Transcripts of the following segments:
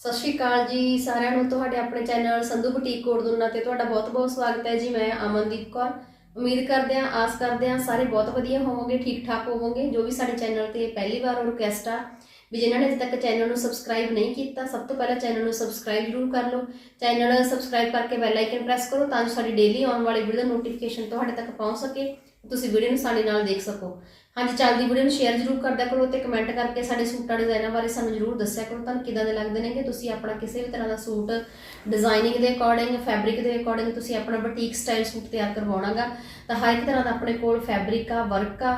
ਸਤਿ ਸ਼੍ਰੀ ਅਕਾਲ ਜੀ ਸਾਰਿਆਂ ਨੂੰ, ਤੁਹਾਡੇ ਆਪਣੇ ਚੈਨਲ ਸੰਧੂ ਬੁਟੀਕ ਕੋੜਦੁਨਾ ਤੇ ਤੁਹਾਡਾ ਬਹੁਤ-ਬਹੁਤ ਸਵਾਗਤ ਹੈ ਜੀ, ਮੈਂ ਅਮਨਦੀਪ ਕੌਰ। ਉਮੀਦ ਕਰਦੇ ਹਾਂ, ਆਸ ਕਰਦੇ ਹਾਂ ਸਾਰੇ ਬਹੁਤ ਵਧੀਆ ਹੋਵੋਗੇ, ਠੀਕ ਠਾਕ ਹੋਵੋਗੇ, ਜੋ ਵੀ ਸਾਡੇ ਚੈਨਲ ਤੇ ਪਹਿਲੀ ਵਾਰ ਰਿਕੁਐਸਟ ਆ, ਵੀ ਜਿਨ੍ਹਾਂ ਨੇ ਅਜੇ ਤੱਕ ਚੈਨਲ ਨੂੰ ਸਬਸਕ੍ਰਾਈਬ ਨਹੀਂ ਕੀਤਾ, ਸਭ ਤੋਂ ਪਹਿਲਾਂ ਚੈਨਲ ਨੂੰ ਸਬਸਕ੍ਰਾਈਬ ਜ਼ਰੂਰ ਕਰ ਲਓ। ਚੈਨਲ ਸਬਸਕ੍ਰਾਈਬ ਕਰਕੇ ਬੈਲ ਆਈਕਨ ਪ੍ਰੈਸ ਕਰੋ ਤਾਂ ਜੋ ਸਾਡੀ ਡੇਲੀ ਆਉਣ ਵਾਲੀ ਵੀਡੀਓ ਦਾ ਨੋਟੀਫਿਕੇਸ਼ਨ ਤੁਹਾਡੇ ਤੱਕ ਪਹੁੰਚ ਸਕੇ, ਤੁਸੀਂ ਵੀਡੀਓ ਨੂੰ ਸਾਡੇ ਨਾਲ ਦੇਖ ਸਕੋ। ਹਾਂਜੀ, ਚੱਲਦੀ ਵੀਡੀਓ ਨੂੰ ਸ਼ੇਅਰ ਜ਼ਰੂਰ ਕਰਦਿਆ ਕਰੋ ਤੇ ਕਮੈਂਟ ਕਰਕੇ ਸਾਡੇ ਸੂਟਾਂ ਡਿਜ਼ਾਈਨਾਂ ਬਾਰੇ ਸਾਨੂੰ ਜ਼ਰੂਰ ਦੱਸਿਆ ਕਰੋ। ਤੁਹਾਨੂੰ ਕਿਦਾਂ ਦੇ ਲੱਗਦੇ ਨੇ ਕਿ ਤੁਸੀਂ ਆਪਣਾ ਕਿਸੇ ਵੀ ਤਰ੍ਹਾਂ ਦਾ ਸੂਟ ਡਿਜ਼ਾਈਨਿੰਗ ਦੇ ਅਕੋਰਡਿੰਗ ਫੈਬਰਿਕ ਦੇ ਅਕੋਰਡਿੰਗ ਤੁਸੀਂ ਆਪਣਾ ਬੁਟੀਕ ਸਟਾਈਲ ਸੂਟ ਤਿਆਰ ਕਰਵਾਉਣਾਗਾ, ਤਾਂ ਹਰ ਇੱਕ ਤਰ੍ਹਾਂ ਦਾ ਆਪਣੇ ਕੋਲ ਫੈਬਰਿਕ ਆ ਵਰਕ ਆ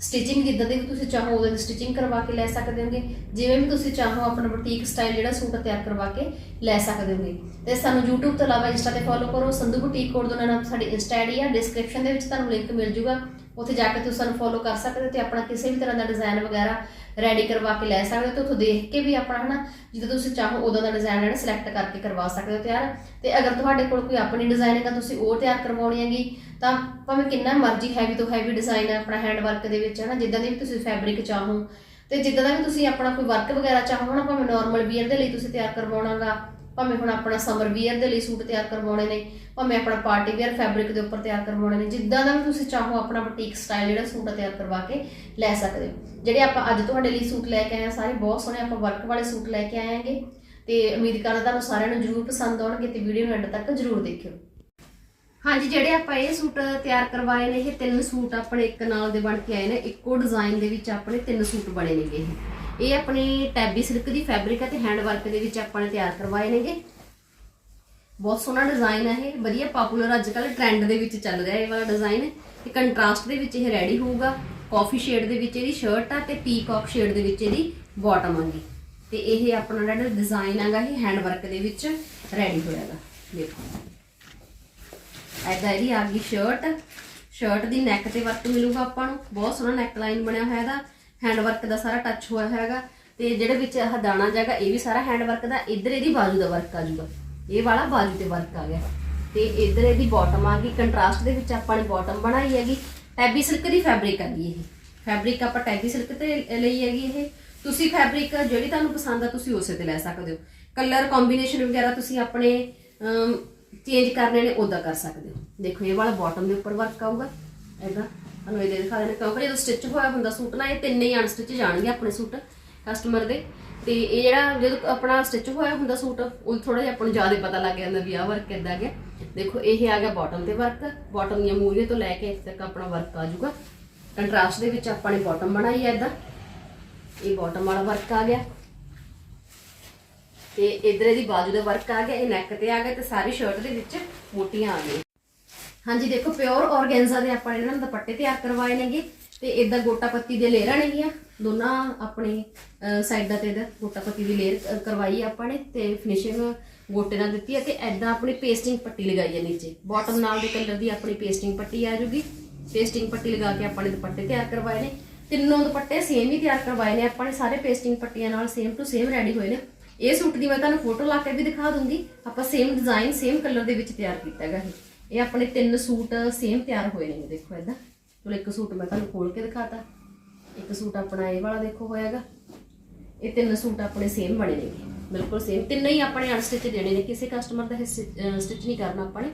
ਸਟਿਚਿੰਗ ਜਿੱਦਾਂ ਦੀ ਵੀ ਤੁਸੀਂ ਚਾਹੋ ਉਹਦੇ ਸਟਿਚਿੰਗ ਕਰਵਾ ਕੇ ਲੈ ਸਕਦੇ ਹੋਗੇ। ਜਿਵੇਂ ਵੀ ਤੁਸੀਂ ਚਾਹੋ ਆਪਣਾ ਬੁਟੀਕ ਸਟਾਈਲ ਜਿਹੜਾ ਸੂਟ ਤਿਆਰ ਕਰਵਾ ਕੇ ਲੈ ਸਕਦੇ ਹੋਗੇ। ਤੇ ਸਾਨੂੰ YouTube ਤੋਂ ਇਲਾਵਾ Insta ਤੇ ਫੋਲੋ ਕਰੋ। ਸੰਧੂ ਬੁਟੀਕ ਕੋਡ ਦਾ ਨਾਮ ਸਾਡੀ Insta ਆਈਡੀ ਆ। ਡਿਸਕ੍ਰਿਪਸ਼ਨ ਦੇ ਵਿੱਚ ਤੁਹਾਨੂੰ ਲਿੰਕ ਮਿਲ ਜੂਗਾ। ਉੱਥੇ ਜਾ ਕੇ ਤੁਸੀਂ ਸਾਨੂੰ ਫੋਲੋ ਕਰ ਸਕਦੇ ਹੋ ਤੇ ਆਪਣਾ ਕਿਸੇ ਵੀ ਤਰ੍ਹਾਂ ਦਾ ਡਿਜ਼ਾਈਨ ਵਗੈਰਾ ਰੈਡੀ ਕਰਵਾ ਕੇ ਲੈ ਸਕਦੇ ਹੋ ਤੇ ਉੱਥੋਂ ਦੇਖ ਕੇ ਵੀ ਆਪਣਾ ਹਨਾ, ਜਿੱਦਾਂ ਤੁਸੀਂ ਚਾਹੋ ਉਦੋਂ ਦਾ ਡਿਜ਼ਾਈਨ ਜਿਹੜਾ ਸਿਲੈਕਟ ਕਰਕੇ ਕਰਵਾ ਸਕਦੇ ਹੋ ਤਿਆਰ। ਤੇ ਅਗਰ ਤੁਹਾਡੇ ਕੋਲ ਕੋਈ ਆਪਣੀ ਡਿਜ਼ਾਈਨਿੰਗ ਆ ਤੁਸੀਂ ਉਹ ਤਿਆਰ ਕਰਵਾਉਣੀ ਹੈਗੀ, ਤਾਂ ਭਾਵੇਂ ਕਿੰਨਾ ਮਰਜ਼ੀ ਹੈਵੀ ਤੋਂ ਹੈਵੀ ਡਿਜ਼ਾਈਨ ਹੈ ਆਪਣਾ ਹੈਂਡ ਵਰਕ ਦੇ ਵਿੱਚ, ਹਨਾ, ਜਿੱਦਾਂ ਦੀ ਵੀ ਤੁਸੀਂ ਫੈਬਰਿਕ ਚਾਹੋ। ਤੇ ਜਿੱਦਾਂ ਦਾ ਵੀ ਤੁਸੀਂ ਆਪਣਾ ਕੋਈ ਵਰਕ ਵਗੈਰਾ ਚਾਹੋ ਨਾ ਭਾਵੇਂ ਨਾਰਮਲ ਵੀਅਰ ਦੇ ਲਈ ਤੁਸੀਂ ਤਿਆਰ ਕਰਵਾਉਣਾਗਾ ਭਾਵੇਂ ਹੁਣ ਆਪਣਾ ਸਮਰ ਵੀਅਰ ਦੇ ਲਈ ਸੂਟ ਤਿਆਰ ਕਰਵਾਉਣੇ ਨੇ, ਭਾਵੇਂ ਆਪਣਾ ਪਾਰਟੀ ਵੀਅਰ ਫੈਬਰਿਕ ਦੇ ਉੱਪਰ ਤਿਆਰ ਕਰਵਾਉਣੇ ਨੇ, ਜਿੱਦਾਂ ਦਾ ਵੀ ਤੁਸੀਂ ਚਾਹੋ ਆਪਣਾ ਬੁਟੀਕ ਸਟਾਈਲ ਜਿਹੜਾ ਸੂਟ ਤਿਆਰ ਕਰਵਾ ਕੇ ਲੈ ਸਕਦੇ ਹੋ। ਜਿਹੜੇ ਆਪਾਂ ਅੱਜ ਤੁਹਾਡੇ ਲਈ ਸੂਟ ਲੈ ਕੇ ਆਏ ਆ, ਸਾਰੇ ਬਹੁਤ ਸੋਹਣੇ ਆਪਾਂ ਵਰਕ ਵਾਲੇ ਸੂਟ ਲੈ ਕੇ ਆਏ ਆਂਗੇ ਤੇ ਉਮੀਦ ਕਰਦਾ ਤੁਹਾਨੂੰ ਸਾਰਿਆਂ ਨੂੰ ਜਰੂਰ ਪਸੰਦ ਆਉਣਗੇ ਤੇ ਵੀਡੀਓ ਨੂੰ ਐਂਡ ਤੱਕ ਜਰੂਰ ਦੇਖਿਓ। ਹਾਂਜੀ, ਜਿਹੜੇ ਆਪਾਂ ਇਹ ਸੂਟ ਤਿਆਰ ਕਰਵਾਏ ਨੇ, ਇਹ ਤਿੰਨ ਸੂਟ ਆਪਣੇ ਇੱਕ ਨਾਲ ਦੇ ਬਣ ਕੇ ਆਏ ਨੇ, ਇੱਕੋ ਡਿਜ਼ਾਈਨ ਦੇ ਵਿੱਚ ਆਪਣੇ ਤਿੰਨ ਸੂਟ ਬਣੇ ਨੇਗੇ ਇਹ। ਇਹ ਆਪਣੀ ਟੈਬੀ ਸਿਲਕ ਦੀ ਫੈਬਰਿਕ ਹੈ ਤੇ ਹੈਂਡ ਵਰਕ ਦੇ ਵਿੱਚ ਆਪਾਂ ਨੇ ਤਿਆਰ ਕਰਵਾਏ ਨੇਗੇ। ਬਹੁਤ ਸੋਹਣਾ ਡਿਜ਼ਾਈਨ ਹੈ ਇਹ, ਵਧੀਆ ਪਪੂਲਰ ਅੱਜ ਕੱਲ ਟ੍ਰੈਂਡ ਦੇ ਵਿੱਚ ਚੱਲ ਰਿਹਾ ਇਹ ਵਾਲਾ ਡਿਜ਼ਾਈਨ ਤੇ ਕੰਟਰਾਸਟ ਦੇ ਵਿੱਚ ਇਹ ਰੈਡੀ ਹੋਊਗਾ। ਕਾਫੀ ਸ਼ੇਡ ਦੇ ਵਿੱਚ ਇਹਦੀ ਸ਼ਰਟ ਆ ਤੇ ਪੀਕਾਕ ਸ਼ੇਡ ਦੇ ਵਿੱਚ ਇਹਦੀ ਬਾਟਮ ਆਂਗੀ ਤੇ ਇਹ ਆਪਣਾ ਜਿਹੜਾ ਡਿਜ਼ਾਈਨ ਹੈਗਾ ਇਹ ਹੈਂਡ ਵਰਕ ਦੇ ਵਿੱਚ ਰੈਡੀ ਹੋਇਆਗਾ। ਦੇਖੋ। ਐਦਾਂ ਇਹਦੀ ਆ ਗਈ ਸ਼ਰਟ ਸ਼ਰਟ ਦੀ ਨੈਕ ਤੇ ਵਰਕ ਮਿਲੂਗਾ ਆਪਾਂ ਨੂੰ। ਬਹੁਤ ਸੋਹਣਾ ਨੈਕ ਲਾਈਨ ਬਣਿਆ ਹੋਇਆ ਇਹਦਾ ਹੈਂਡ ਵਰਕ ਦਾ ਸਾਰਾ ਟੱਚ ਹੋਇਆ ਹੈਗਾ। ਤੇ ਜਿਹੜੇ ਵਿੱਚ ਆਹ ਦਾਣਾ ਜਾਗਾ ਇਹ ਵੀ ਸਾਰਾ ਹੈਂਡ ਵਰਕ ਦਾ, ਇੱਧਰ ਇਹਦੀ ਬਾਜੂ ਦਾ ਵਰਕ ਆ ਜੂਗਾ। ਇਹ ਵਾਲਾ ਬਾਜੂ ਤੇ ਵਰਕ ਆ ਗਿਆ। ਤੇ ਇੱਧਰ ਇਹਦੀ ਬਾਟਮ ਆ ਗਈ। ਕੰਟਰਾਸਟ ਦੇ ਵਿੱਚ ਆਪਾਂ ਨੇ ਬਾਟਮ ਬਣਾਈ ਹੈਗੀ। ਟੈਬੀ ਸਿਲਕ ਦੀ ਫੈਬਰਿਕ ਆ ਗਈ ਇਹ। ਫੈਬਰਿਕ ਆਪਾਂ ਟੈਬੀ ਸਿਲਕ ਤੇ ਲਈ ਹੈਗੀ ਇਹ। ਤੁਸੀਂ ਫੈਬਰਿਕ ਜਿਹੜੀ ਤੁਹਾਨੂੰ ਪਸੰਦ ਆ, ਤੁਸੀਂ ਉਸੇ ਤੇ ਲੈ ਸਕਦੇ ਹੋ। ਕਲਰ ਕੰਬੀਨੇਸ਼ਨ ਵਗੈਰਾ ਤੁਸੀਂ ਆਪਣੇ ਚੇਂਜ ਕਰਨੇ ਨੇ ਉਦਾਂ ਕਰ ਸਕਦੇ ਹੋ। ਦੇਖੋ, ਇਹ ਵਾਲਾ ਬਾਟਮ ਦੇ ਉੱਪਰ ਵਰਕ ਆਊਗਾ। ਇਹਦਾ ਤੁਹਾਨੂੰ ਇਹ ਦਿਖਾ ਦੇਣਾ ਕਿਉਂਕਿ ਜਦੋਂ ਸਟਿਚ ਹੋਇਆ ਹੁੰਦਾ ਸੂਟ ਨਾ, ਇਹ ਤਿੰਨੇ ਹੀ ਅਨਸਟਿਚ ਜਾਣਗੇ ਆਪਣੇ ਸੂਟ ਕਸਟਮਰ ਦੇ। ਤੇ ਇਹ ਜਿਹੜਾ ਜਦੋਂ ਆਪਣਾ ਸਟਿਚ ਹੋਇਆ ਹੁੰਦਾ ਸੂਟ ਉਹ ਥੋੜਾ ਜਿਹਾ ਆਪਾਂ ਨੂੰ ਜ਼ਿਆਦਾ ਪਤਾ ਲੱਗ ਜਾਂਦਾ ਵੀ ਆਹ ਵਰਕ ਕਿੱਦਾਂ ਗਿਆ। ਦੇਖੋ, ਇਹ ਆ ਗਿਆ ਬਾਟਮ ਤੇ ਵਰਕ ਬਾਟਮ ਦੀਆਂ ਮੂਰੀਆਂ ਤੋਂ ਲੈ ਕੇ ਇੱਥੇ ਤੱਕ ਆਪਣਾ ਵਰਕ ਆ ਜਾਊਗਾ। ਕੰਟਰਾਸਟ ਦੇ ਵਿੱਚ ਆਪਾਂ ਨੇ ਬਾਟਮ ਬਣਾਈ ਹੈ ਇਦਾਂ ਇਹ ਬਾਟਮ ਵਾਲਾ ਵਰਕ ਆ ਗਿਆ। ਤੇ ਇਧਰ ਇਹਦੀ ਬਾਜੂ ਦਾ ਵਰਕ ਆ ਗਿਆ। ਇਹ ਨੈਕ ਤੇ ਆ ਗਿਆ ਤੇ ਸਾਰੀ ਸ਼ਰਟ ਦੇ ਵਿੱਚ ਮੋਟੀਆਂ ਆ ਗਈਆਂ। ਹਾਂਜੀ, ਦੇਖੋ ਪਿਓਰ ਆਰਗੈਂਜ਼ਾ ਦੇ ਆਪਾਂ ਇਹਨਾਂ ਨੂੰ ਦੁਪੱਟੇ ਤਿਆਰ ਕਰਵਾਏ ਨੇਗੇ ਤੇ ਇਦਾਂ ਗੋਟਾ ਪੱਤੀ ਦੇ ਲੇਅਰਾਂ ਨੇਗੀਆਂ। ਦੋਨਾਂ ਆਪਣੇ ਸਾਈਡਾਂ ਤੇ ਇਹਦਾ ਗੋਟਾ ਪੱਤੀ ਦੀ ਲੇਅਰ ਕਰਵਾਈ ਆ ਆਪਾਂ ਨੇ ਤੇ ਫਿਨਿਸ਼ਿੰਗ ਗੋਟੇ ਨਾਲ ਦਿੱਤੀ ਹੈ ਤੇ ਐਦਾਂ ਆਪਣੀ ਪੇਸਟਿੰਗ ਪੱਟੀ ਲਗਾਈ ਹੈ ਨੀਚੇ। ਬਾਟਮ ਨਾਲ ਦੇ ਕਲਰ ਦੀ ਆਪਣੀ ਪੇਸਟਿੰਗ ਪੱਟੀ ਆ ਜੂਗੀ। ਪੇਸਟਿੰਗ ਪੱਟੀ ਲਗਾ ਕੇ ਆਪਾਂ ਨੇ ਦੁਪੱਟੇ ਤਿਆਰ ਕਰਵਾਏ ਨੇ। ਤਿੰਨੋਂ ਦੁਪੱਟੇ ਸੇਮ ਹੀ ਤਿਆਰ ਕਰਵਾਏ ਨੇ। ਆਪਾਂ ਨੇ ਸਾਰੇ ਪੇਸਟਿੰਗ ਪੱਟੀਆਂ ਨਾਲ ਸੇਮ ਟੂ ਸੇਮ ਰੈਡੀ ਹੋਏ ਨੇ। ਇਹ ਸੂਟ ਦੀ ਮੈਂ ਤੁਹਾਨੂੰ ਫੋਟੋ ਲਾ ਕੇ ਵੀ ਦਿਖਾ ਦੂੰਗੀ। ਆਪਾਂ ਸੇਮ ਡਿਜ਼ਾਈਨ ਸੇਮ ਕਲਰ ਦੇ ਵਿੱਚ ਤਿਆਰ ਕੀਤਾ ਹੈਗਾ ਇਹ। ਇਹ ਆਪਣੇ ਤਿੰਨ ਸੂਟ ਸੇਮ ਤਿਆਰ ਹੋਏ ਨੇ ਦੇਖੋ ਇਦਾਂ ਚਲੋ ਇੱਕ ਸੂਟ ਮੈਂ ਤੁਹਾਨੂੰ ਖੋਲ ਕੇ ਦਿਖਾਤਾ। ਇੱਕ ਸੂਟ ਆਪਣਾ ਇਹ ਵਾਲਾ ਦੇਖੋ ਹੋਇਆਗਾ। ਇਹ ਤਿੰਨ ਸੂਟ ਆਪਣੇ ਸੇਮ ਬਣੇ ਨੇ। ਬਿਲਕੁਲ ਸੇਮ ਤਿੰਨੇ ਹੀ ਆਪਣੇ ਅਨਸਟਿਚ ਦੇਣੇ ਨੇ, ਕਿਸੇ ਕਸਟਮਰ ਦਾ ਸਟਿਚ ਨਹੀਂ ਕਰਨਾ ਆਪਾਂ ਨੇ।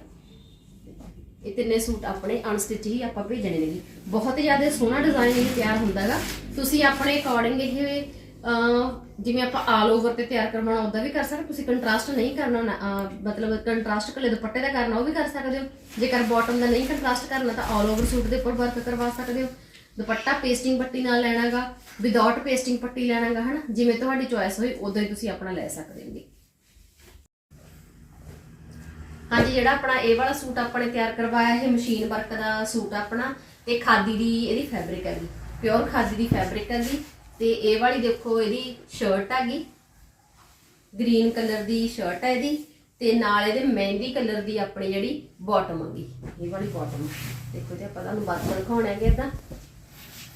ਇਹ ਤਿੰਨੇ ਸੂਟ ਆਪਣੇ ਅਨਸਟਿਚ ਹੀ ਆਪਾਂ ਭੇਜਣੇ ਨੇਗੇ ਬਹੁਤ ਜ਼ਿਆਦਾ ਸੋਹਣਾ ਡਿਜ਼ਾਈਨ ਇਹ ਤਿਆਰ ਹੁੰਦਾਗਾ। ਤੁਸੀਂ ਆਪਣੇ ਅਕੋਰਡਿੰਗ ਇਹ ਜਿਵੇਂ ਆਪਾਂ ਆਲ ਓਵਰ ਤੇ ਤਿਆਰ ਕਰਵਾਉਣਾ ਉਹਦਾ ਵੀ ਕਰ ਸਕਦੇ ਤੁਸੀਂ ਕੰਟਰਾਸਟ ਨਹੀਂ ਕਰਨਾ ਮਤਲਬ ਕੰਟਰਾਸਟ ਕੱਲੇ ਦੁਪੱਟੇ ਦਾ ਕਰਨਾ, ਉਹ ਵੀ ਕਰ ਸਕਦੇ ਹੋ। ਜੇਕਰ ਬਾਟਮ ਦਾ ਨਹੀਂ ਕੰਟਰਾਸਟ ਕਰਨਾ, ਤਾਂ ਆਲ ਓਵਰ ਸੂਟ ਦੇ ਉੱਪਰ ਵਰਕ ਕਰਵਾ ਸਕਦੇ ਹੋ। ਦੁਪੱਟਾ ਪੇਸਟਿੰਗ ਪੱਟੀ ਨਾਲ ਲੈਣਾਗਾ ਵਿਦਆਊਟ ਪੇਸਟਿੰਗ ਪੱਟੀ ਲੈਣਾਗਾ, ਹਨਾ? ਜਿਵੇਂ ਤੁਹਾਡੀ ਚੋਇਸ ਹੋਈ ਉਦੋਂ ਹੀ ਤੁਸੀਂ ਆਪਣਾ ਲੈ ਸਕਦੇ ਹੋਗੇ ਹਾਂਜੀ, ਜਿਹੜਾ ਆਪਣਾ ਇਹ ਵਾਲਾ ਸੂਟ ਆਪਾਂ ਨੇ ਤਿਆਰ ਕਰਵਾਇਆ, ਇਹ ਮਸ਼ੀਨ ਵਰਕ ਦਾ ਸੂਟ ਆਪਣਾ, ਤੇ ਖਾਦੀ ਦੀ ਇਹਦੀ ਫੈਬਰਿਕ ਹੈ ਜੀ। ਪਿਓਰ ਖਾਦੀ ਦੀ ਫੈਬਰਿਕ ਹੈ ਜੀ। ਤੇ ਇਹ ਵਾਲੀ ਦੇਖੋ ਇਹਦੀ ਸ਼ਰਟ ਹੈਗੀ। ਗ੍ਰੀਨ ਕਲਰ ਦੀ ਸ਼ਰਟ ਹੈ ਇਹਦੀ ਤੇ ਨਾਲ ਇਹਦੇ ਮਹਿੰਦੀ ਕਲਰ ਦੀ ਆਪਣੀ ਜਿਹੜੀ ਬਾਟਮ ਹੈਗੀ। ਇਹ ਵਾਲੀ ਬਾਟਮ ਦੇਖੋ ਤੇ ਆਪਾਂ ਤੁਹਾਨੂੰ ਵਰਕ ਦਿਖਾਉਣਾ ਹੈਗਾ ਇਦਾਂ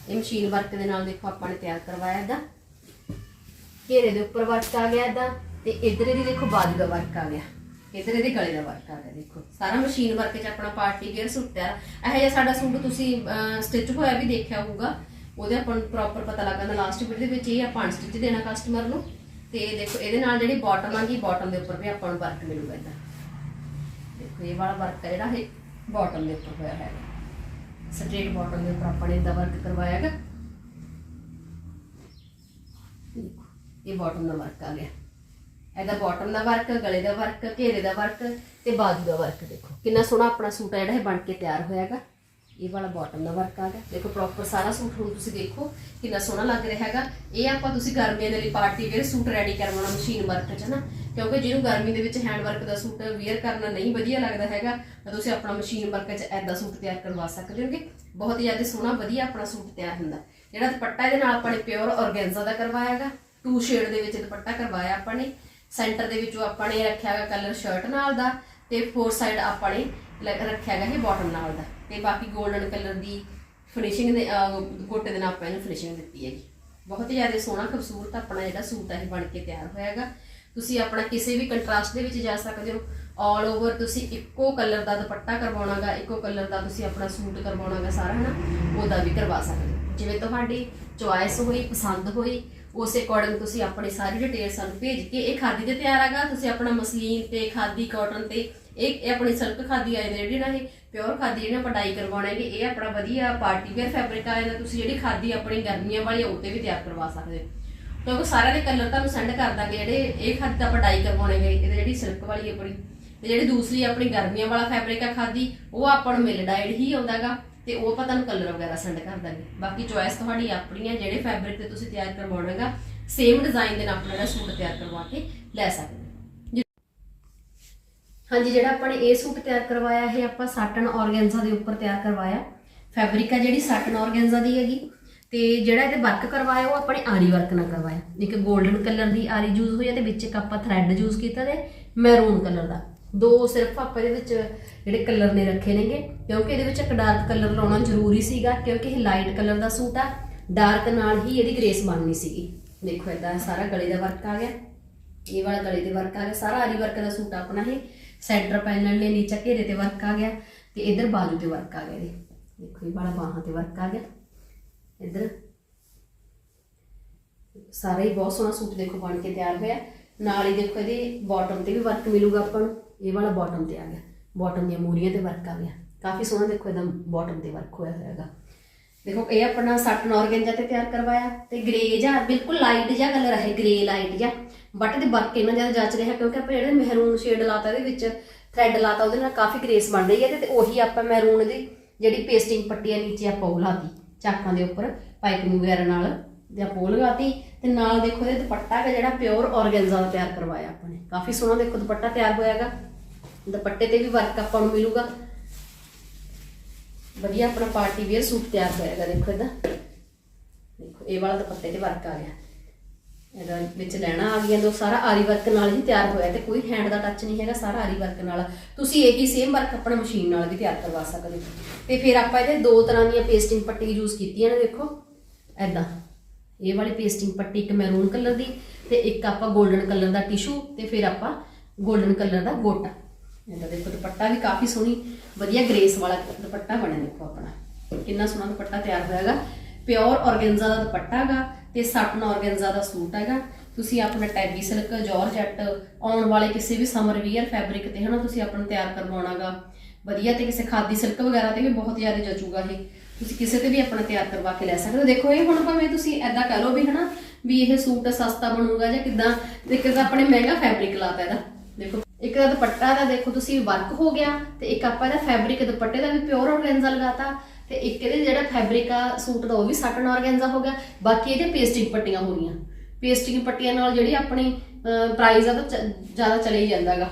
ਇਹ ਮਸ਼ੀਨ ਵਰਕ ਦੇ ਨਾਲ ਦੇਖੋ ਆਪਾਂ ਨੇ ਤਿਆਰ ਕਰਵਾਇਆ ਇਦਾਂ ਘੇਰੇ ਦੇ ਉੱਪਰ ਵਰਕ ਆ ਗਿਆ ਇਦਾਂ ਤੇ ਇਧਰ ਇਹਦੀ ਦੇਖੋ ਬਾਜੂ ਦਾ ਵਰਕ ਆ ਗਿਆ। ਇਧਰ ਇਹਦੇ ਗਲੇ ਦਾ ਵਰਕ ਆ ਗਿਆ ਦੇਖੋ। ਸਾਰਾ ਮਸ਼ੀਨ ਵਰਕ 'ਚ ਆਪਣਾ ਪਾਰਟੀ ਵੇਅਰ ਸੂਟ ਤਿਆਰ ਇਹੋ ਜਿਹਾ ਸਾਡਾ ਸੂਟ ਤੁਸੀਂ ਸਟਿਚ ਹੋਇਆ ਵੀ ਦੇਖਿਆ ਹੋਊਗਾ। ਉਹਦੇ ਆਪਾਂ ਨੂੰ ਪ੍ਰੋਪਰ ਪਤਾ ਲੱਗ ਜਾਂਦਾ ਲਾਸਟ ਵੀਡੀਓ ਦੇ ਵਿੱਚ ਇਹ ਆਪਾਂ ਅਨਸਟਿਚ ਦੇਣਾ ਕਸਟਮਰ ਨੂੰ। ਤੇ ਦੇਖੋ ਇਹਦੇ ਨਾਲ ਜਿਹੜੀ ਬਾਟਮ ਆਗੀ ਬਾਟਮ ਦੇ ਉੱਪਰ ਵੀ ਆਪਾਂ ਨੂੰ ਵਰਕ ਮਿਲੂਗਾ ਇਦਾਂ। ਦੇਖੋ ਇਹ ਵਾਲਾ ਵਰਕ ਹੈ ਜਿਹੜਾ ਇਹ ਬਾਟਮ ਦੇ ਉੱਪਰ ਹੋਇਆ ਹੈਗਾ। ਸਟ੍ਰੇਟ ਬਾਟਮ ਦੇ ਉੱਪਰ ਆਪਾਂ ਨੇ ਇਦਾਂ ਵਰਕ ਕਰਵਾਇਆ ਹੈਗਾ। ਦੇਖੋ, ਇਹ ਬਾਟਮ ਦਾ ਵਰਕ ਆ ਗਿਆ। ਇਹਦਾ ਬਾਟਮ ਦਾ ਵਰਕ ਗਲੇ ਦਾ ਵਰਕ ਘੇਰੇ ਦਾ ਵਰਕ ਤੇ ਬਾਜੂ ਦਾ ਵਰਕ ਦੇਖੋ। ਕਿੰਨਾ ਸੋਹਣਾ ਆਪਣਾ ਸੂਟ ਹੈ ਜਿਹੜਾ ਇਹ ਬਣ ਕੇ ਤਿਆਰ ਹੋਇਆ ਹੈਗਾ। ਇਹ ਵਾਲਾ ਬਾਟਮ ਦਾ ਵਰਕ ਆ ਗਿਆ। ਦੇਖੋ ਪ੍ਰੋਪਰ ਸਾਰਾ ਸੂਟ ਹੁਣ ਤੁਸੀਂ ਦੇਖੋ ਕਿੰਨਾ ਸੋਹਣਾ ਲੱਗ ਰਿਹਾ ਹੈਗਾ। ਇਹ ਆਪਾਂ ਤੁਸੀਂ ਗਰਮੀਆਂ ਦੇ ਲਈ ਪਾਰਟੀ ਵੇਅਰ ਸੂਟ ਰੈਡੀ ਕਰਵਾਉਣਾ ਮਸ਼ੀਨ ਵਰਕ 'ਚ ਨਾ। ਕਿਉਂਕਿ ਜਿਹਨੂੰ ਗਰਮੀ ਦੇ ਵਿੱਚ ਹੈਂਡ ਵਰਕ ਦਾ ਸੂਟ ਵੇਅਰ ਕਰਨਾ ਨਹੀਂ ਵਧੀਆ ਲੱਗਦਾ ਹੈਗਾ, ਤਾਂ ਤੁਸੀਂ ਆਪਣਾ ਮਸ਼ੀਨ ਵਰਕ 'ਚ ਐਦਾ ਸੂਟ ਤਿਆਰ ਕਰਵਾ ਸਕਦੇ ਹੋਗੇ। ਬਹੁਤ ਹੀ ਜ਼ਿਆਦਾ ਸੋਹਣਾ, ਵਧੀਆ ਆਪਣਾ ਸੂਟ ਤਿਆਰ ਹੁੰਦਾ। ਜਿਹੜਾ ਦੁਪੱਟਾ ਇਹਦੇ ਨਾਲ ਆਪਾਂ ਨੇ ਪਿਓਰ ਔਰਗੈਂਜ਼ਾ ਦਾ ਕਰਵਾਇਆ ਹੈਗਾ। ਟੂ ਸ਼ੇਡ ਦੇ ਵਿੱਚ ਦੁਪੱਟਾ ਕਰਵਾਇਆ ਆਪਾਂ ਨੇ। ਸੈਂਟਰ ਦੇ ਵਿੱਚੋਂ ਆਪਾਂ ਨੇ ਰੱਖਿਆ ਹੈਗਾ ਕਲਰ ਸ਼ਰਟ ਨਾਲ ਦਾ ਤੇ ਫੋਰ ਸਾਈਡ ਆਪਾਂ ਨੇ ਰੱਖਿਆ ਹੈਗਾ ਇਹ ਬਾਟਮ ਨਾਲ ਦਾ। ਤੇ ਬਾਕੀ 골ਡਨ ਕਲਰ ਦੀ ਫਿਨਿਸ਼ਿੰਗ ਦੇ ਅਹ, ਗੋਟੇ ਦੇ ਨਾਲ ਆਪਾਂ ਇਹਨੂੰ ਫਿਨਿਸ਼ਿੰਗ ਦਿੱਤੀ ਹੈਗੀ। ਬਹੁਤ ਹੀ ਜ਼ਿਆਦਾ ਸੋਹਣਾ ਖੂਬਸੂਰਤ ਆਪਣਾ ਜਿਹੜਾ ਸੂਟ ਹੈ ਇਹ ਬਣ ਕੇ ਤਿਆਰ ਹੋਇਆ ਹੈਗਾ। ਤੁਸੀਂ ਆਪਣਾ ਕਿਸੇ ਵੀ ਕੰਟਰਾਸਟ ਦੇ ਵਿੱਚ ਜਾ ਸਕਦੇ ਹੋ। ਆਲ ਓਵਰ ਤੁਸੀਂ ਇੱਕੋ ਕਲਰ ਦਾ ਦੁਪੱਟਾ ਕਰਵਾਉਣਾਗਾ ਇੱਕੋ ਕਲਰ ਦਾ ਤੁਸੀਂ ਆਪਣਾ ਸੂਟ ਕਰਵਾਉਣਾਗਾ ਸਾਰਾ ਹਨਾ? ਉਹਦਾ ਵੀ ਕਰਵਾ ਸਕਦੇ ਹੋ। ਜਿਵੇਂ ਤੁਹਾਡੀ ਚੁਆਇਸ ਹੋਈ ਪਸੰਦ ਹੋਈ ਉਸੇ ਅਕੋਰਡਿੰਗ ਤੁਸੀਂ ਆਪਣੀ ਸਾਰੀ ਡਿਟੇਲ ਸਾਨੂੰ ਭੇਜ ਕੇ ਇਹ ਖਾਦੀ ਤੇ ਤਿਆਰ ਹੈਗਾ। ਤੁਸੀਂ ਆਪਣਾ ਮਸਲੀਨ ਤੇ ਖਾਦੀ ਕਾਟਨ ਤੇ ਇਹ ਇਹ ਆਪਣੀ ਸਿਲਕ ਖਾਦੀ ਆਏ ਨੇ ਜਿਹੜੀ ਨਾ ਇਹ ਪਿਓਰ ਖਾਦੀ ਜਿਹੜੀ ਆਪਾਂ ਡਾਈ ਕਰਵਾਉਣਾ ਇਹ ਆਪਣਾ ਵਧੀਆ ਪਾਰਟੀ ਵੇਅਰ ਫੈਬਰਿਕ ਆਏ ਨੇ ਤੁਸੀਂ ਜਿਹੜੀ ਖਾਦੀ ਆਪਣੀ ਗਰਮੀਆਂ ਵਾਲੀ ਉਹ ਤੇ ਵੀ ਤਿਆਰ ਕਰਵਾ ਸਕਦੇ ਹੋ। ਕਿਉਂਕਿ ਸਾਰਿਆਂ ਦੇ ਕਲਰ ਤੁਹਾਨੂੰ ਸੈਂਡ ਕਰ ਦਾਂਗੇ ਜਿਹੜੇ ਇਹ ਖਾਦੀ ਤਾਂ ਆਪਾਂ ਡਾਈ ਕਰਵਾਉਣੇ ਇਹਦੇ ਜਿਹੜੀ ਸਿਲਕ ਵਾਲੀ ਆਪਣੀ, ਤੇ ਜਿਹੜੀ ਦੂਸਰੀ ਆਪਣੀ ਗਰਮੀਆਂ ਵਾਲਾ ਫੈਬਰਿਕ ਆ ਖਾਦੀ, ਉਹ ਆਪਾਂ ਨੂੰ ਮਿਲ ਡਾਈਡ ਹੀ ਆਉਂਦਾਗਾ ਤੇ ਉਹ ਆਪਾਂ ਤੁਹਾਨੂੰ ਕਲਰ ਵਗੈਰਾ ਸੈਂਡ ਕਰ ਦਾਂਗੇ। ਬਾਕੀ ਚੋਇਸ ਤੁਹਾਡੀ ਆਪਣੀ ਹੈ ਜਿਹੜੇ ਫੈਬਰਿਕ ਤੇ ਤੁਸੀਂ ਤਿਆਰ ਕਰਵਾਉਣਾਗਾ ਸੇਮ ਡਿਜ਼ਾਈਨ ਦੇ ਨਾਲ ਆਪਣਾ ਸੂਟ ਤਿਆਰ ਕਰਵਾ ਕੇ ਲੈ ਸਕਦੇ ਹਾਂਜੀ, ਜਿਹੜਾ ਆਪਾਂ ਨੇ ਇਹ ਸੂਟ ਤਿਆਰ ਕਰਵਾਇਆ, ਇਹ ਆਪਾਂ ਸਾਟਨ ਔਰਗੈਂਜ਼ਾ ਦੇ ਉੱਪਰ ਤਿਆਰ ਕਰਵਾਇਆ। ਫੈਬਰਿਕ ਆ ਜਿਹੜੀ ਸਾਟਨ ਔਰਗੈਂਜ਼ਾ ਦੀ ਹੈਗੀ। ਤੇ ਜਿਹੜਾ ਇਹਦੇ ਵਰਕ ਕਰਵਾਇਆ, ਉਹ ਆਪਣੇ ਆਰੀ ਵਰਕ ਨਾਲ ਕਰਵਾਇਆ। ਇੱਕ 골ਡਨ ਕਲਰ ਦੀ ਆਰੀ ਯੂਜ਼ ਹੋਈ ਹੈ ਤੇ ਵਿੱਚ ਇੱਕ ਆਪਾਂ ਥ੍ਰੈਡ ਯੂਜ਼ ਕੀਤਾ ਤੇ ਮੈਰੂਨ ਕਲਰ ਦਾ। ਦੋ ਸਿਰਫ ਆਪਾਂ ਇਹਦੇ ਵਿੱਚ ਜਿਹੜੇ ਕਲਰ ਨੇ ਰੱਖੇ ਨੇਗੇ, ਕਿਉਂਕਿ ਇਹਦੇ ਵਿੱਚ ਇੱਕ ਡਾਰਕ ਕਲਰ ਲਾਉਣਾ ਜ਼ਰੂਰੀ ਸੀਗਾ, ਕਿਉਂਕਿ ਇਹ ਲਾਈਟ ਕਲਰ ਦਾ ਸੂਟ ਆ। ਡਾਰਕ ਨਾਲ ਹੀ ਇਹਦੀ ਗ੍ਰੇਸ ਬਣਨੀ ਸੀਗੀ। ਦੇਖੋ ਇਦਾਂ ਸਾਰਾ ਗਲੇ ਦਾ ਵਰਕ ਆ ਗਿਆ। ਇਹ ਵਾਲਾ ਗਲੇ ਦੇ ਵਰਕ ਆ ਗਿਆ। ਸਾਰਾ ਆਰੀ ਵਰਕ ਦਾ ਸੂਟ ਆਪਣਾ ਇਹ। ਸੈਂਟਰ ਪੈਨਲ ਨੇ ਨੀਚੇ ਘੇਰੇ ਤੇ ਵਰਕ ਆ ਗਿਆ ਤੇ ਇਧਰ ਬਾਜੂ ਤੇ ਵਰਕ ਆ ਗਿਆ ਇਹਦੇ ਦੇਖੋ ਇਹ ਵਾਲਾ ਬਾਹਾਂ ਤੇ ਵਰਕ ਆ ਗਿਆ। ਇਧਰ ਸਾਰਾ ਹੀ ਬਹੁਤ ਸੋਹਣਾ ਸੂਟ ਦੇਖੋ ਬਣ ਕੇ ਤਿਆਰ ਹੋਇਆ। ਨਾਲ ਹੀ ਦੇਖੋ ਇਹਦੇ ਬਾਟਮ ਤੇ ਵੀ ਵਰਕ ਮਿਲੂਗਾ ਆਪਾਂ ਨੂੰ। ਇਹ ਵਾਲਾ ਬਾਟਮ ਤੇ ਆ ਗਿਆ। ਬਾਟਮ ਦੀਆਂ ਮੂਰੀਆਂ ਤੇ ਵਰਕ ਆ ਗਿਆ। ਕਾਫੀ ਸੋਹਣਾ ਦੇਖੋ ਇਹਦਾ ਬਾਟਮ ਤੇ ਵਰਕ ਹੋਇਆ ਹੋਇਆਗਾ ਦੇਖੋ ਇਹ ਆਪਣਾ ਸੱਟ ਔਰਗੈਂਜਾ ਤੇ ਤਿਆਰ ਕਰਵਾਇਆ ਤੇ ਗ੍ਰੇ ਜਾਂ ਬਿਲਕੁਲ ਲਾਈਟ ਜਿਹਾ ਕਲਰ ਹੈ ਗ੍ਰੇ ਲਾਈਟ ਜਿਹਾ। ਬਟ ਦੇ ਵਰਕ ਇਹਨਾਂ ਜ਼ਿਆਦਾ ਜੱਚ ਰਿਹਾ ਕਿਉਂਕਿ ਆਪਾਂ ਜਿਹੜਾ ਮਹਿਰੂਨ ਸ਼ੇਡ ਲਾਤਾ ਇਹਦੇ ਵਿੱਚ ਥ੍ਰੈਡ ਲਾਤਾ, ਉਹਦੇ ਨਾਲ ਕਾਫੀ ਗ੍ਰੇਸ ਬਣ ਰਹੀ ਹੈ ਤੇ- ਉਹੀ ਆਪਾਂ ਮਹਿਰੂਨ ਦੀ ਜਿਹੜੀ ਪੇਸਟਿੰਗ ਪੱਟੀ ਆ ਨੀਚੇ ਆਪਾਂ ਉਹ ਲਾਤੀ ਚਾਕਾਂ ਦੇ ਉੱਪਰ ਪਾਈਪਿੰਗ ਵਗੈਰਾ ਨਾਲ, ਤੇ ਆਪਾਂ ਉਹ ਲਗਾਤੀ ਤੇ ਨਾਲ ਦੇਖੋ ਇਹ ਦੁਪੱਟਾ ਹੈ ਜਿਹੜਾ ਪਿਓਰ ਔਰਗੈਂਜ਼ਾ ਦਾ ਤਿਆਰ ਕਰਵਾਇਆ ਆਪਾਂ ਨੇ। ਕਾਫੀ ਸੋਹਣਾ ਦੇਖੋ ਦੁਪੱਟਾ ਤਿਆਰ ਹੋਇਆਗਾ ਦੁਪੱਟੇ ਤੇ ਵੀ ਵਰਕ ਆਪਾਂ ਨੂੰ ਮਿਲੂਗਾ। ਵਧੀਆ ਆਪਣਾ ਪਾਰਟੀ ਵੇਅਰ ਸੂਟ ਤਿਆਰ ਹੋਇਆਗਾ ਦੇਖੋ ਇਹਦਾ। ਦੇਖੋ, ਇਹ ਵਾਲਾ ਦੁਪੱਟੇ ਤੇ ਵਰਕ ਆ ਗਿਆ ਇਹਦਾ ਵਿੱਚ ਲੈਣਾ ਆ ਗਈਆਂ ਦੋ ਸਾਰਾ ਆਰੀ ਵਰਕ ਨਾਲ ਹੀ ਤਿਆਰ ਹੋਇਆ ਤੇ ਕੋਈ ਹੈਂਡ ਦਾ ਟੱਚ ਨਹੀਂ ਹੈਗਾ, ਸਾਰਾ ਆਰੀ ਵਰਕ ਨਾਲ। ਤੁਸੀਂ ਇਹੀ ਸੇਮ ਵਰਕ ਆਪਣਾ ਮਸ਼ੀਨ ਨਾਲ ਵੀ ਤਿਆਰ ਕਰਵਾ ਸਕਦੇ ਹੋ। ਤੇ ਫਿਰ ਆਪਾਂ ਇਹਦੇ ਦੋ ਤਰ੍ਹਾਂ ਦੀਆਂ ਪੇਸਟਿੰਗ ਪੱਟੀ ਯੂਜ਼ ਕੀਤੀਆਂ ਨੇ, ਦੇਖੋ। ਐਦਾਂ ਇਹ ਵਾਲੀ ਪੇਸਟਿੰਗ ਪੱਟੀ ਇੱਕ ਮੈਰੂਨ ਕਲਰ ਦੀ ਤੇ ਇੱਕ ਆਪਾਂ 골ਡਨ ਕਲਰ ਦਾ ਟਿਸ਼ੂ ਤੇ ਫਿਰ ਆਪਾਂ 골ਡਨ ਕਲਰ ਦਾ ਗੋਟਾ। ਇਹਦਾ ਦੇਖੋ, ਦੁਪੱਟਾ ਵੀ ਕਾਫੀ ਸੋਹਣੀ, ਵਧੀਆ ਗ੍ਰੇਸ ਵਾਲਾ ਦੁਪੱਟਾ ਬਣਿਆ, ਦੇਖੋ ਆਪਣਾ। ਕਿੰਨਾ ਸੋਹਣਾ ਦੁਪੱਟਾ ਤਿਆਰ ਹੋਇਆਗਾ। ਪਿਓਰ ਔਰਗੈਂਜ਼ਾ ਦਾ ਦੁਪੱਟਾ ਹੈਗਾ। ਤੇ ਸਾਟਨ ਔਰਗੈਂਜ਼ਾ ਦਾ ਸੂਟ ਹੈਗਾ। ਤੁਸੀਂ ਆਪਣਾ ਟੈਬੀ ਸਿਲਕ ਜਾਰਜੈਟ ਆਉਣ ਵਾਲੇ ਕਿਸੇ ਵੀ ਸਮਰ ਵੀਅਰ ਫੈਬਰਿਕ ਤੇ ਹਨਾ ਤੁਸੀਂ ਆਪਣਾ ਤਿਆਰ ਕਰਵਾਉਣਾਗਾ। ਵਧੀਆ ਤੇ ਕਿਸੇ ਖਾਦੀ ਸਿਲਕ ਵਗੈਰਾ ਤੇ ਵੀ ਬਹੁਤ ਜ਼ਿਆਦਾ ਜਚੂਗਾ ਇਹ। ਤੁਸੀਂ ਕਿਸੇ ਤੇ ਵੀ ਆਪਣਾ ਤਿਆਰ ਕਰਵਾ ਕੇ ਲੈ ਸਕਦੇ ਹੋ। ਦੇਖੋ ਇਹ ਹੁਣ ਭਾਵੇਂ ਤੁਸੀਂ ਐਦਾਂ ਕਹਿ ਲਓ ਵੀ ਹਨਾ ਵੀ ਇਹ ਸੂਟ ਸਸਤਾ ਬਣੂਗਾ ਜਾਂ ਕਿਦਾਂ ਦੇਖੋ ਤਾਂ ਆਪਣੇ ਮਹਿੰਗਾ ਫੈਬਰਿਕ ਲਾਤਾ ਇਹਦਾ। ਦੇਖੋ, ਇੱਕ ਦਾ ਦੁਪੱਟਾ ਦਾ ਦੇਖੋ ਤੁਸੀਂ ਵਰਕ ਹੋ ਗਿਆ ਤੇ ਇੱਕ ਆਪਾਂ ਇਹਦਾ ਫੈਬਰਿਕ ਦੁਪੱਟੇ ਦਾ ਵੀ ਪਿਓਰ ਔਰਗੈਂਜ਼ਾ ਲਗਾਤਾ। ਤੇ ਇੱਕ ਇਹਦੇ ਜਿਹੜਾ ਫੈਬਰਿਕ ਆ, ਸੂਟ ਦਾ, ਉਹ ਵੀ ਸਾਟਨ ਔਰਗੈਂਜ਼ਾ ਹੋ ਗਿਆ। ਬਾਕੀ ਇਹਦੇ ਪੇਸਟਿੰਗ ਪੱਟੀਆਂ ਹੋ ਗਈਆਂ ਪੇਸਟਿੰਗ ਪੱਟੀਆਂ ਨਾਲ ਜਿਹੜੀ ਆਪਣੀ ਪ੍ਰਾਈਸ ਆ ਤਾਂ ਚ- ਜ਼ਿਆਦਾ ਚਲੇ ਹੀ ਜਾਂਦਾਗਾ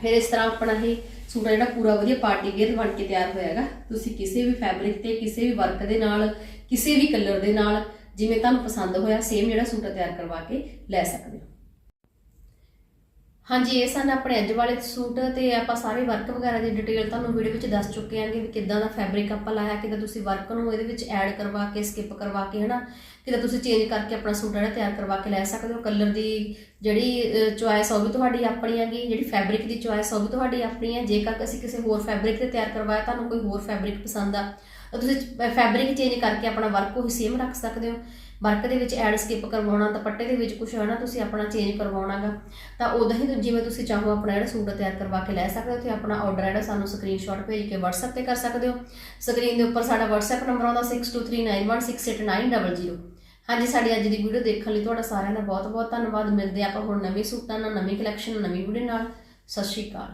ਫਿਰ ਇਸ ਤਰ੍ਹਾਂ ਆਪਣਾ ਇਹ ਸੂਟ ਜਿਹੜਾ ਪੂਰਾ ਵਧੀਆ ਪਾਰਟੀ ਵੇਅਰ ਬਣ ਕੇ ਤਿਆਰ ਹੋਇਆਗਾ ਤੁਸੀਂ ਕਿਸੇ ਵੀ ਫੈਬਰਿਕ ਤੇ, ਕਿਸੇ ਵੀ ਵਰਕ ਦੇ ਨਾਲ, ਕਿਸੇ ਵੀ ਕਲਰ ਦੇ ਨਾਲ, ਜਿਵੇਂ ਤੁਹਾਨੂੰ ਪਸੰਦ ਹੋਇਆ ਸੇਮ ਜਿਹੜਾ ਸੂਟ ਤਿਆਰ ਕਰਵਾ ਕੇ ਲੈ ਸਕਦੇ ਹੋ। ਹਾਂਜੀ, ਇਹ ਸਨ ਆਪਣੇ ਅੱਜ ਵਾਲੇ ਸੂਟ ਤੇ ਆਪਾਂ ਸਾਰੇ ਵਰਕ ਵਗੈਰਾ ਦੀ ਡਿਟੇਲ ਤੁਹਾਨੂੰ ਵੀਡੀਓ ਵਿੱਚ ਦੱਸ ਚੁੱਕੇ ਆਂਗੇ ਵੀ ਕਿੱਦਾਂ ਦਾ ਫੈਬਰਿਕ ਆਪਾਂ ਲਾਇਆ, ਕਿੱਦਾਂ ਤੁਸੀਂ ਵਰਕ ਨੂੰ ਇਹਦੇ ਵਿੱਚ ਐਡ ਕਰਵਾ ਕੇ ਸਕਿਪ ਕਰਵਾ ਕੇ, ਹਨਾ? ਕਿੱਦਾਂ ਤੁਸੀਂ ਚੇਂਜ ਕਰਕੇ ਆਪਣਾ ਸੂਟ ਜਿਹੜਾ ਤਿਆਰ ਕਰਵਾ ਕੇ ਲੈ ਸਕਦੇ ਹੋ? ਕਲਰ ਦੀ ਜਿਹੜੀ ਚੁਆਇਸ ਉਹ ਵੀ ਤੁਹਾਡੀ ਆਪਣੀ ਹੈਗੀ, ਜਿਹੜੀ ਫੈਬਰਿਕ ਦੀ ਚੁਆਇਸ ਉਹ ਵੀ ਤੁਹਾਡੀ ਆਪਣੀ ਹੈ। ਜੇਕਰ ਅਸੀਂ ਕਿਸੇ ਹੋਰ ਫੈਬਰਿਕ ਤੇ ਤਿਆਰ ਕਰਵਾਇਆ, ਤੁਹਾਨੂੰ ਕੋਈ ਹੋਰ ਫੈਬਰਿਕ ਪਸੰਦ ਆ ਤੁਸੀਂ ਫੈਬਰਿਕ ਚੇਂਜ ਕਰਕੇ ਆਪਣਾ ਵਰਕ ਉਹੀ ਸੇਮ ਰੱਖ ਸਕਦੇ ਹੋ। ਵਰਕ ਦੇ ਵਿੱਚ ਐਡ ਸਕਿਪ ਕਰਵਾਉਣਾ, ਦੁਪੱਟੇ ਦੇ ਵਿੱਚ ਕੁਝ ਹੈ ਨਾ, ਤੁਸੀਂ ਆਪਣਾ ਚੇਂਜ ਕਰਵਾਉਣਾਗਾ। ਤਾਂ ਉਦਾਂ ਹੀ ਜਿਵੇਂ ਤੁਸੀਂ ਚਾਹੋ ਆਪਣਾ ਜਿਹੜਾ ਸੂਟ ਤਿਆਰ ਕਰਵਾ ਕੇ ਲੈ ਸਕਦੇ ਹੋ ਤੇ ਆਪਣਾ ਆਰਡਰ ਜਿਹੜਾ ਸਾਨੂੰ ਸਕਰੀਨਸ਼ਾਟ ਭੇਜ ਕੇ WhatsApp ਤੇ ਕਰ ਸਕਦੇ ਹੋ। ਸਕਰੀਨ ਦੇ ਉੱਪਰ ਸਾਡਾ WhatsApp ਨੰਬਰ ਆਉਂਦਾ 6239168900 ਹਾਂਜੀ, ਸਾਡੀ ਅੱਜ ਦੀ ਵੀਡੀਓ ਦੇਖਣ ਲਈ ਤੁਹਾਡਾ ਸਾਰਿਆਂ ਦਾ ਬਹੁਤ ਬਹੁਤ ਧੰਨਵਾਦ। ਮਿਲਦੇ ਹਾਂ ਆਪਾਂ ਹੁਣ ਨਵੇਂ ਸੂਟਾਂ ਨਾਲ, ਨਵੀਂ ਕਲੈਕਸ਼ਨ ਨਵੀਂ ਵੀਡੀਓ ਨਾਲ। ਸਤਿ ਸ਼੍ਰੀ ਅਕਾਲ।